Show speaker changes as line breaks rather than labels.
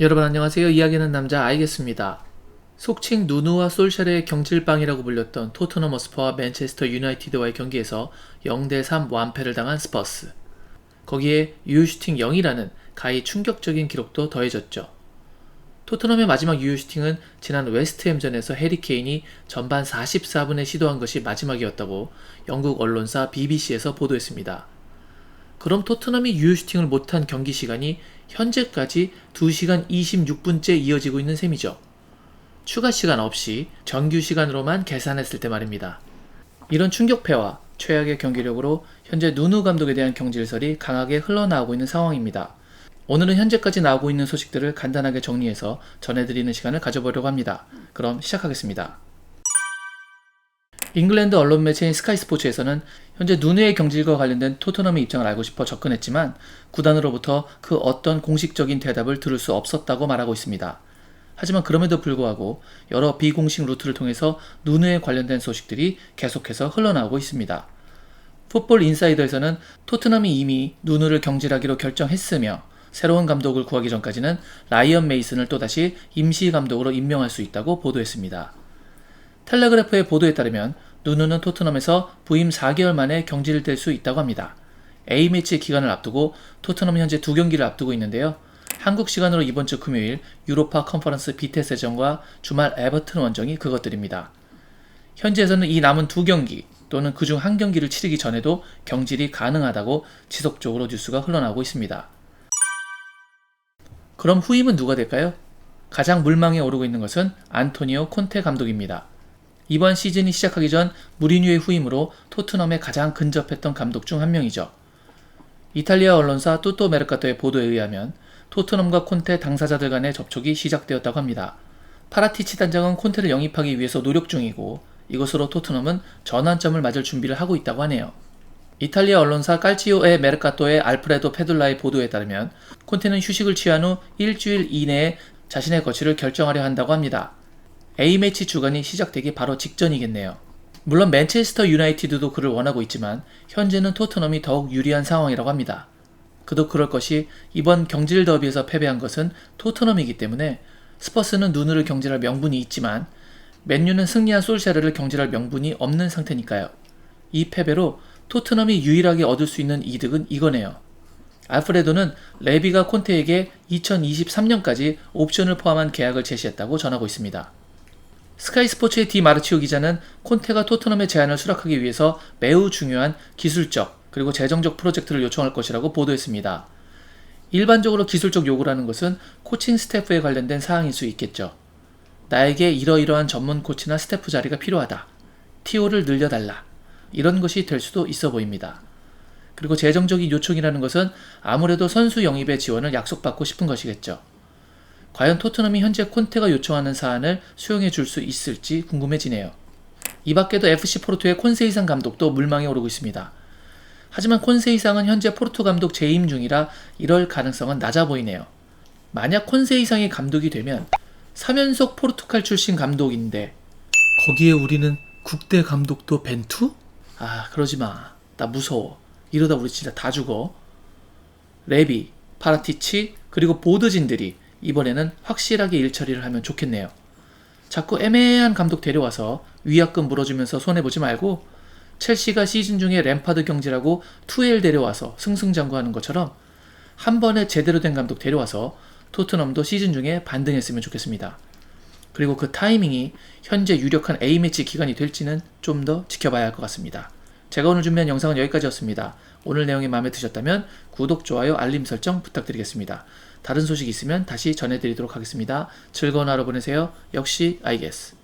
여러분 안녕하세요. 이야기하는 남자 알겠습니다. 속칭 누누와 솔샤르의 경질방이라고 불렸던 토트넘 허스퍼와 맨체스터 유나이티드와의 경기에서 0대3 완패를 당한 스퍼스. 거기에 유효슈팅 0이라는 가히 충격적인 기록도 더해졌죠. 토트넘의 마지막 유효슈팅은 지난 웨스트햄전에서 해리케인이 전반 44분에 시도한 것이 마지막이었다고 영국 언론사 BBC에서 보도했습니다. 그럼 토트넘이 유효슈팅을 못한 경기 시간이 현재까지 2시간 26분째 이어지고 있는 셈이죠. 추가 시간 없이 정규 시간으로만 계산했을 때 말입니다. 이런 충격패와 최악의 경기력으로 현재 누누 감독에 대한 경질설이 강하게 흘러나오고 있는 상황입니다. 오늘은 현재까지 나오고 있는 소식들을 간단하게 정리해서 전해드리는 시간을 가져보려고 합니다. 그럼 시작하겠습니다. 잉글랜드 언론 매체인 스카이 스포츠에서는 현재 누누의 경질과 관련된 토트넘의 입장을 알고 싶어 접근했지만 구단으로부터 그 어떤 공식적인 대답을 들을 수 없었다고 말하고 있습니다. 하지만 그럼에도 불구하고 여러 비공식 루트를 통해서 누누에 관련된 소식들이 계속해서 흘러나오고 있습니다. 풋볼 인사이더에서는 토트넘이 이미 누누를 경질하기로 결정했으며 새로운 감독을 구하기 전까지는 라이언 메이슨을 또다시 임시 감독으로 임명할 수 있다고 보도했습니다. 텔레그래프의 보도에 따르면 누누는 토트넘에서 부임 4개월 만에 경질될 수 있다고 합니다. A매치 기간을 앞두고 토트넘은 현재 두 경기를 앞두고 있는데요. 한국 시간으로 이번 주 금요일 유로파 컨퍼런스 비테스전과 주말 에버튼 원정이 그것들입니다. 현지에서는 이 남은 두 경기 또는 그중 한 경기를 치르기 전에도 경질이 가능하다고 지속적으로 뉴스가 흘러나오고 있습니다. 그럼 후임은 누가 될까요? 가장 물망에 오르고 있는 것은 안토니오 콘테 감독입니다. 이번 시즌이 시작하기 전 무리뉴의 후임으로 토트넘에 가장 근접했던 감독 중 한 명이죠. 이탈리아 언론사 뚜토 메르카토의 보도에 의하면 토트넘과 콘테 당사자들 간의 접촉이 시작되었다고 합니다. 파라티치 단장은 콘테를 영입하기 위해서 노력 중이고 이것으로 토트넘은 전환점을 맞을 준비를 하고 있다고 하네요. 이탈리아 언론사 깔치오의 메르카토의 알프레도 페둘라의 보도에 따르면 콘테는 휴식을 취한 후 일주일 이내에 자신의 거취를 결정하려 한다고 합니다. A매치 주간이 시작되기 바로 직전이겠네요. 물론 맨체스터 유나이티드도 그를 원하고 있지만 현재는 토트넘이 더욱 유리한 상황이라고 합니다. 그도 그럴 것이 이번 경질 더비에서 패배한 것은 토트넘이기 때문에 스퍼스는 누누를 경질할 명분이 있지만 맨유는 승리한 솔샤르를 경질할 명분이 없는 상태니까요. 이 패배로 토트넘이 유일하게 얻을 수 있는 이득은 이거네요. 알프레도는 레비가 콘테에게 2023년까지 옵션을 포함한 계약을 제시했다고 전하고 있습니다. 스카이 스포츠의 디 마르치오 기자는 콘테가 토트넘의 제안을 수락하기 위해서 매우 중요한 기술적 그리고 재정적 프로젝트를 요청할 것이라고 보도했습니다. 일반적으로 기술적 요구라는 것은 코칭 스태프에 관련된 사항일 수 있겠죠. 나에게 이러이러한 전문 코치나 스태프 자리가 필요하다. TO를 늘려달라. 이런 것이 될 수도 있어 보입니다. 그리고 재정적인 요청이라는 것은 아무래도 선수 영입의 지원을 약속받고 싶은 것이겠죠. 과연 토트넘이 현재 콘테가 요청하는 사안을 수용해 줄 수 있을지 궁금해지네요. 이 밖에도 FC 포르투의 콘세이상 감독도 물망에 오르고 있습니다. 하지만 콘세이상은 현재 포르투 감독 재임 중이라 이럴 가능성은 낮아 보이네요. 만약 콘세이상이 감독이 되면 3연속 포르투갈 출신 감독인데 거기에 우리는 국대 감독도 벤투? 아 그러지 마. 나 무서워. 이러다 우리 진짜 다 죽어. 레비, 파라티치 그리고 보드진들이 이번에는 확실하게 일 처리를 하면 좋겠네요. 자꾸 애매한 감독 데려와서 위약금 물어주면서 손해보지 말고 첼시가 시즌 중에 램파드 경질하고 투엘 데려와서 승승장구하는 것처럼 한 번에 제대로 된 감독 데려와서 토트넘도 시즌 중에 반등했으면 좋겠습니다. 그리고 그 타이밍이 현재 유력한 A매치 기간이 될지는 좀 더 지켜봐야 할 것 같습니다. 제가 오늘 준비한 영상은 여기까지였습니다. 오늘 내용이 마음에 드셨다면 구독, 좋아요, 알림 설정 부탁드리겠습니다. 다른 소식 있으면 다시 전해드리도록 하겠습니다. 즐거운 하루 보내세요. 역시 I guess.